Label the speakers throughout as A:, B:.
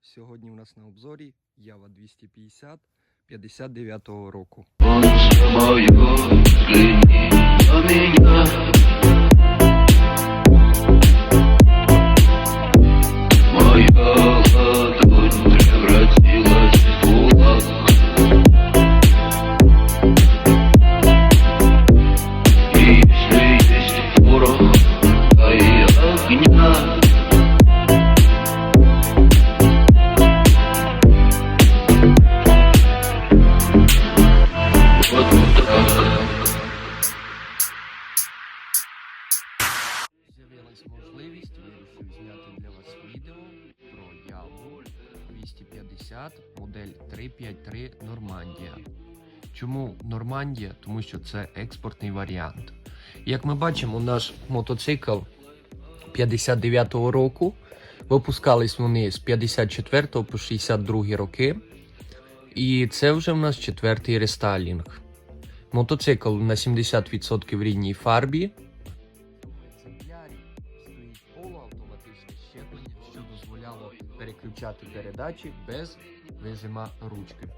A: Сьогодні у нас на обзорі Ява 250 59-го року. З'явилась можливість, вирішив зняти для вас відео про Яву 250 модель 353 Нормандія. Чому Нормандія? Тому що це експортний варіант. Як ми бачимо, наш мотоцикл 59-го року. Випускались вони з 54 по 62 роки. І це вже в нас четвертий рестайлінг. Мотоцикл на 70% в рідній фарбі. Дозволяло переключати передачі без вижима ручки.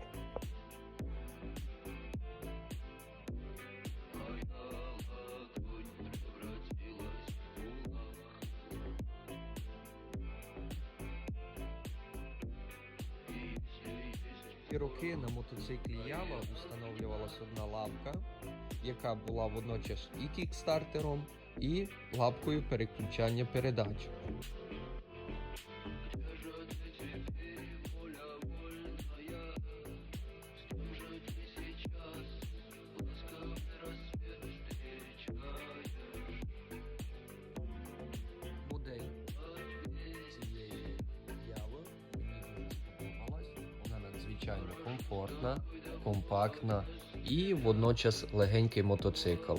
A: Роки на мотоциклі Ява встановлювалася одна лапка, яка була водночас і кікстартером, і лапкою переключання передач. Надзвичайно комфортна, компактна і водночас легенький мотоцикл.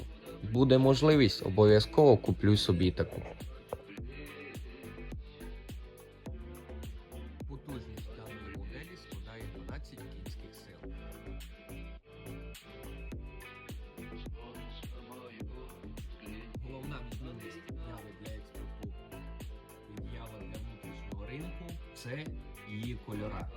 A: Буде можливість, обов'язково куплю собі таку. Потужність даної моделі складає 12 кінських сил. Головна відмінність яви для експорту від для внутрішнього ринку це її кольора.